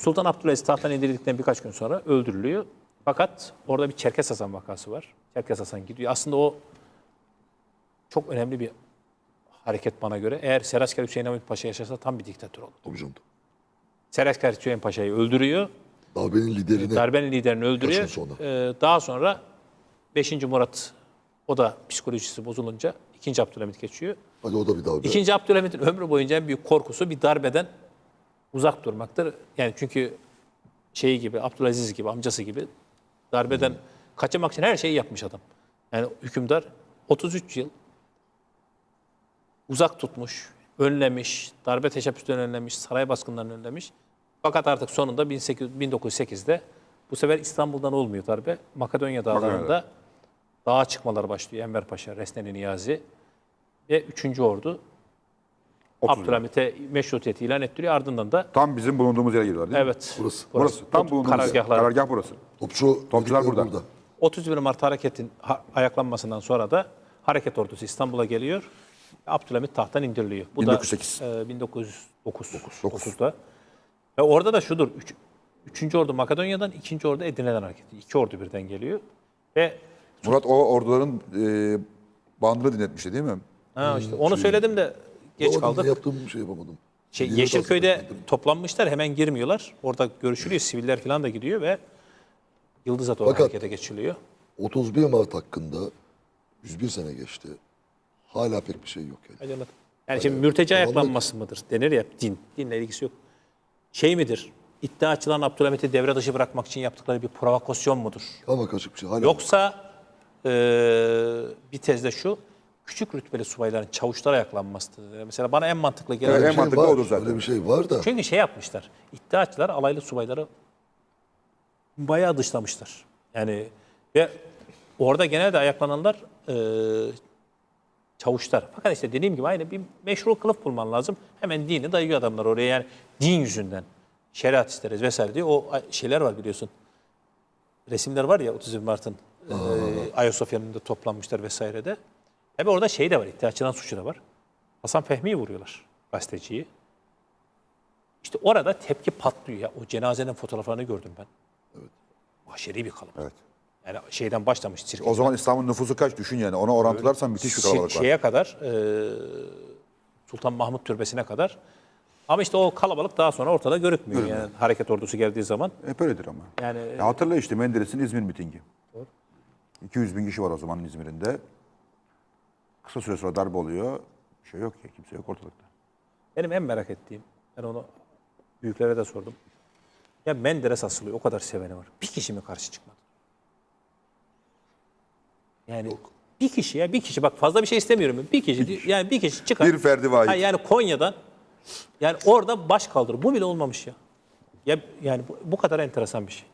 Sultan Abdülaziz tahttan indirildikten birkaç gün sonra öldürülüyor. Fakat orada bir Çerkes Hasan vakası var. Çerkes Hasan gidiyor. Aslında o çok önemli bir hareket bana göre. Eğer Serasker Hüseyin Hamit Paşa yaşasa tam bir diktatör olur. Tabii canım. Serasker Hüseyin Paşa'yı öldürüyor. Darbenin liderini Darbenin liderini öldürüyor. Sonra? Ee, daha sonra 5. Murat o da psikolojisi bozulunca 2. Abdülhamit geçiyor. hadi o da bir darbe. İkinci Abdülhamit'in ömrü boyunca en büyük korkusu bir darbeden uzak durmaktır. Yani çünkü şeyi gibi, Abdülaziz gibi, amcası gibi darbeden kaçamak için her şeyi yapmış adam. Yani hükümdar 33 yıl uzak tutmuş, önlemiş, darbe teşebbüslerini önlemiş, saray baskınlarını önlemiş. Fakat artık sonunda 1800 1908'de bu sefer İstanbul'dan olmuyor darbe. Makedonya dağlarında Makedonya'da. dağa çıkmalar başlıyor. Enver Paşa, Resneli Niyazi ve 3. Ordu 30 Abdülhamit'e meşrutiyeti ilan ettiriyor. Ardından da Tam bizim bulunduğumuz yere giriyorlar değil mi? evet Burası. Burası. Tam bulunduğumuz yer. karargahlar. Karargah burası. Topçu Topçular burada. 31 Mart hareketin ha- ayaklanmasından sonra da hareket ordusu İstanbul'a geliyor. Abdülhamit tahttan indiriliyor. Bu 1908. da e, 1909 9'da. Ve orada da şudur. Üç, üçüncü ordu Makedonya'dan, ikinci ordu Edirne'den hareket ediyor. İki ordu birden geliyor. Ve Murat o orduların e, bandını dinletmişti değil mi? ha, işte onu söyledim de geç Yapamadım, kaldık. Yaptığım bir şey yapamadım. Şey, Yeşilköy'de toplanmışlar hemen girmiyorlar. Orada görüşülüyor. Siviller falan da gidiyor ve Yıldız'a doğru Fakat- harekete geçiliyor. 31 Mart hakkında 101 sene geçti. Hala pek bir şey yok yani. Yani şimdi mürteci karanlık. ayaklanması mıdır? Denir ya din. Dinle ilgisi yok. Şey midir? İddia açılan Abdülhamit'i devre dışı bırakmak için yaptıkları bir provokasyon mudur? Ama kaçık bir şey. Hala Yoksa eee, bir tezde şu, küçük rütbeli subayların çavuşlara ayaklanmasıdır. Mesela bana en mantıklı gelen... Evet, en şey mantıklı var. odur zaten. Öyle bir şey var da. Çünkü şey yapmışlar, iddiaçılar alaylı subayları bayağı dışlamışlar. Yani ve orada genelde ayaklananlar eee çavuşlar. Fakat işte dediğim gibi aynı bir meşru kılıf bulman lazım. Hemen dini dayıyor adamlar oraya yani din yüzünden. Şeriat isteriz vesaire diye o şeyler var biliyorsun. Resimler var ya 31 Mart'ın e, Ayasofya'nın önünde toplanmışlar vesairede. Tabi orada şey de var, iddiaçılan suçu da var. Hasan Fehmi'yi vuruyorlar, gazeteciyi. İşte orada tepki patlıyor ya. O cenazenin fotoğraflarını gördüm ben. Evet. Mahşeri bir kalabalık. Evet. Yani şeyden başlamış sirke. O zaman İstanbul'un nüfusu kaç düşün yani. Ona orantılarsan müthiş bir kalabalık var. şeye kadar e, Sultan Mahmut Türbesi'ne kadar. Ama işte o kalabalık daha sonra ortada görükmüyor. Yani hareket ordusu geldiği zaman. Hep öyledir ama. Yani Ya hatırla işte Menderes'in İzmir mitingi. 200 bin kişi var o zaman İzmir'inde. Kısa süre sonra darbe oluyor. Bir şey yok ya. Kimse yok ortalıkta. benim en merak ettiğim, ben onu büyüklere de sordum. Ya Menderes asılıyor, o kadar seveni var. Bir kişi mi karşı çıkmadı? Yani bir kişi ya bir kişi bak fazla bir şey istemiyorum. Bir kişi yani bir kişi çıkar. Bir ferdi vahid. Ha, yani Konya'dan yani orada baş kaldırır. Bu bile olmamış ya. Ya yani bu, bu kadar enteresan bir şey.